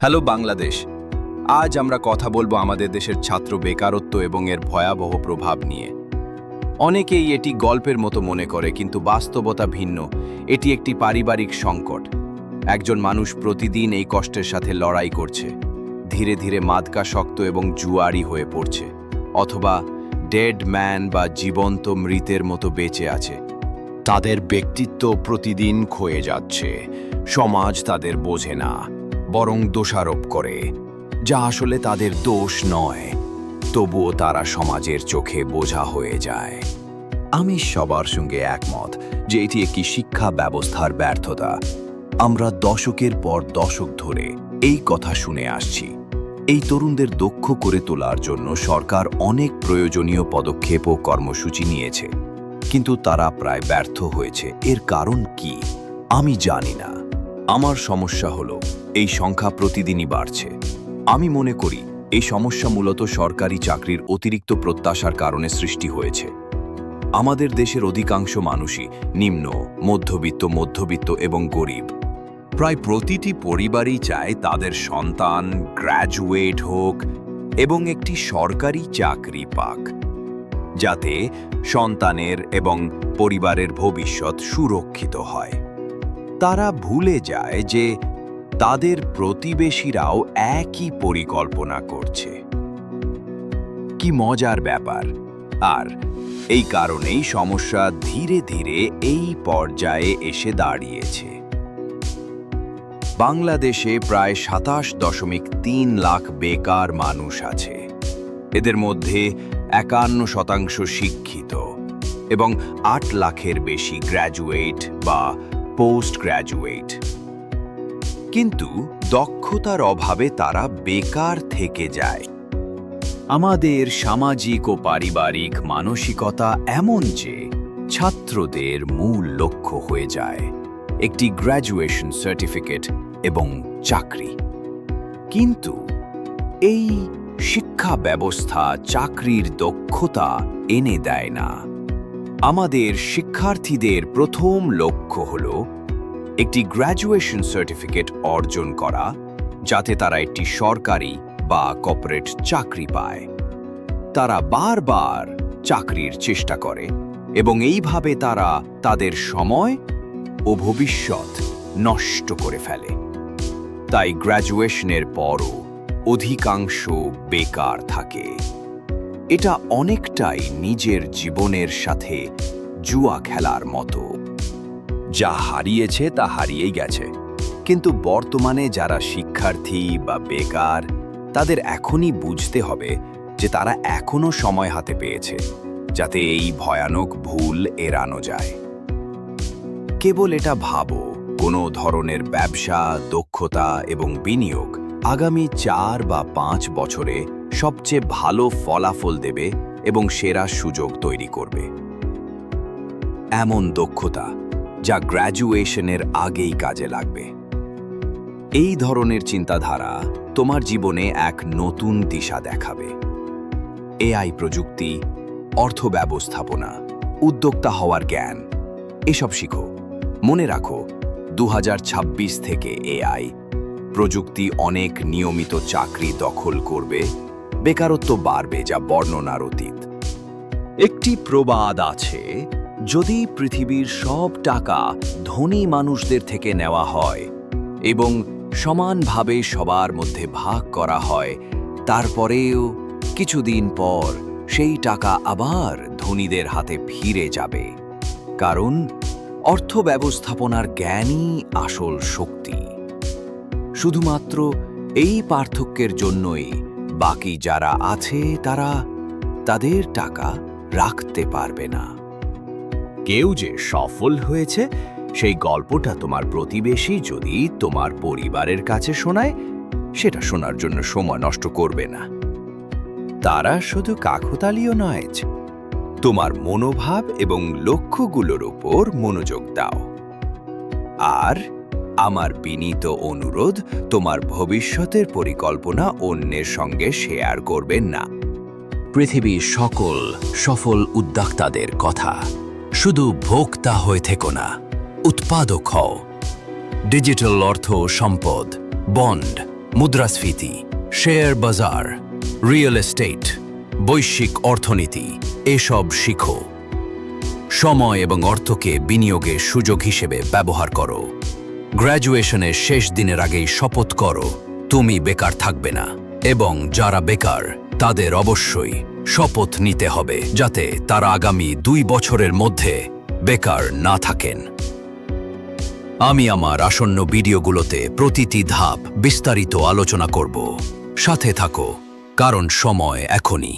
Hello Bangladesh. আজ আমরা কথা বলব আমাদের দেশের ছাত্র বেকারত্ব এবং এর ভয়াবহ প্রভাব নিয়ে। অনেকেই এটি গল্পের মতো মনে করে, কিন্তু বাস্তবতা ভিন্ন। এটি একটি পারিবারিক সংকট। একজন মানুষ প্রতিদিন এই কষ্টের সাথে লড়াই করছে। ধীরে ধীরে মাদকাসক্ত এবং জুয়ারি হয়ে পড়ছে। অথবা ডেড ম্যান বা জীবন্ত মৃতের মতো বেঁচে আছে। তাদের ব্যক্তিত্ব প্রতিদিন ক্ষয়ে যাচ্ছে। সমাজ তাদের বোঝে না। বরং দোষারোপ করে, যা আসলে তাদের দোষ নয়, তবুও তারা সমাজের চোখে বোঝা হয়ে যায়। আমি সবার সঙ্গে একমত যে এটি একটি শিক্ষা ব্যবস্থার ব্যর্থতা। আমরা দশকের পর দশক ধরে এই কথা শুনে আসছি। এই তরুণদের দক্ষ করে তোলার জন্য সরকার অনেক প্রয়োজনীয় পদক্ষেপ ও কর্মসূচি নিয়েছে। কিন্তু তারা প্রায় ব্যর্থ হয়েছে। এর কারণ কি? আমি জানি না। আমার সমস্যা হলো এই সংখ্যা প্রতিদিনই বাড়ছে। আমি মনে করি, এই সমস্যা মূলত সরকারি চাকরির অতিরিক্ত প্রত্যাশার কারণে সৃষ্টি হয়েছে। আমাদের দেশের অধিকাংশ মানুষই নিম্ন, মধ্যবিত্ত মধ্যবিত্ত এবং গরিব। প্রায় প্রতিটি পরিবারই চায় তাদের সন্তান গ্র্যাজুয়েট হোক এবং একটি সরকারি চাকরি পাক, যাতে সন্তানের এবং পরিবারের ভবিষ্যৎ সুরক্ষিত হয়। তারা ভুলে যায় যে তাদের প্রতিবেশীরাও একই পরিকল্পনা করছে। কি মজার ব্যাপার। আর এই কারণেই সমস্যা ধীরে ধীরে এই পর্যায়ে এসে দাঁড়িয়েছে। বাংলাদেশে প্রায় সাতাশ দশমিক তিন লাখ বেকার মানুষ আছে। এদের মধ্যে একান্ন শতাংশ শিক্ষিত এবং আট লাখের বেশি গ্র্যাজুয়েট বা পোস্ট গ্র্যাজুয়েট। কিন্তু দক্ষতার অভাবে তারা বেকার থেকে যায়। আমাদের সামাজিক ও পারিবারিক মানসিকতা এমন যে ছাত্রদের মূল লক্ষ্য হয়ে যায়, একটি গ্র্যাজুয়েশন সার্টিফিকেট এবং চাকরি। কিন্তু এই শিক্ষা ব্যবস্থা চাকরির দক্ষতা এনে দেয় না। আমাদের শিক্ষার্থীদের প্রথম লক্ষ্য হল একটি গ্র্যাজুয়েশন সার্টিফিকেট অর্জন করা, যাতে তারা একটি সরকারি বা কর্পোরেট চাকরি পায়। তারা বারবার চাকরির চেষ্টা করে এবং এইভাবে তারা তাদের সময় ও ভবিষ্যৎ নষ্ট করে ফেলে। তাই গ্র্যাজুয়েশনের পরও অধিকাংশ বেকার থাকে। এটা অনেকটাই নিজের জীবনের সাথে জুয়া খেলার মতো। যা হারিয়েছে তা হারিয়েই গেছে। কিন্তু বর্তমানে যারা শিক্ষার্থী বা বেকার, তাদের এখনই বুঝতে হবে যে তারা এখনও সময় হাতে পেয়েছে, যাতে এই ভয়ানক ভুল এড়ানো যায়। কেবল এটা ভাবো, কোনো ধরনের ব্যবসা, দক্ষতা এবং বিনিয়োগ আগামী চার বা পাঁচ বছরে সবচেয়ে ভালো ফলাফল দেবে এবং সেরা সুযোগ তৈরি করবে। এমন দক্ষতা যা গ্র্যাজুয়েশনের আগেই কাজে লাগবে। এই ধরনের চিন্তাধারা তোমার জীবনে এক নতুন দিশা দেখাবে। এআই প্রযুক্তি, অর্থ ব্যবস্থাপনা, উদ্যোক্তা হওয়ার জ্ঞান, এসব শিখো। মনে রাখো দু হাজার ছাব্বিশ থেকে এআই প্রযুক্তি অনেক নিয়মিত চাকরি দখল করবে, বেকারত্ব বাড়বে যা বর্ণনার অতীত। একটি প্রবাদ আছে যদি পৃথিবীর সব টাকা ধনী মানুষদের থেকে নেওয়া হয় এবং সমানভাবে সবার মধ্যে ভাগ করা হয়, তারপরেও কিছুদিন পর সেই টাকা আবার ধনীদের হাতে ফিরে যাবে। কারণ অর্থ ব্যবস্থাপনার জ্ঞানই আসল শক্তি। শুধুমাত্র এই পার্থক্যের জন্যই বাকি যারা আছে তারা তাদের টাকা রাখতে পারবে না। কেউ যে সফল হয়েছে, সেই গল্পটা তোমার প্রতিবেশী যদি তোমার পরিবারের কাছে শোনায়, সেটা শোনার জন্য সময় নষ্ট করবে না। তারা শুধু কাকতালীয় নয়, তোমার মনোভাব এবং লক্ষ্যগুলোর উপর মনোযোগ দাও। আর আমার বিনীত অনুরোধ, তোমার ভবিষ্যতের পরিকল্পনা অন্যের সঙ্গে শেয়ার করবেন না। পৃথিবীর সকল সফল উদ্যোক্তাদের কথা শুধু ভোক্তা হয়ে থেকো না, উৎপাদক হও। ডিজিটাল অর্থ সম্পদ, বন্ড, মুদ্রাস্ফীতি, শেয়ার বাজার, রিয়েল এস্টেট, বৈশ্বিক অর্থনীতি, এসব শিখো। সময় এবং অর্থকে বিনিয়োগের সুযোগ হিসেবে ব্যবহার করো। গ্র্যাজুয়েশনের শেষ দিনের আগেই শপথ করো, তুমি বেকার থাকবে না। এবং যারা বেকার, তাদের অবশ্যই শপথ নিতে হবে যাতে তারা আগামী দুই বছরের মধ্যে বেকার না থাকেন। আমি আমার আসন্ন ভিডিওগুলোতে প্রতিটি ধাপ বিস্তারিত আলোচনা করব। সাথে থাকো, কারণ সময় এখনই।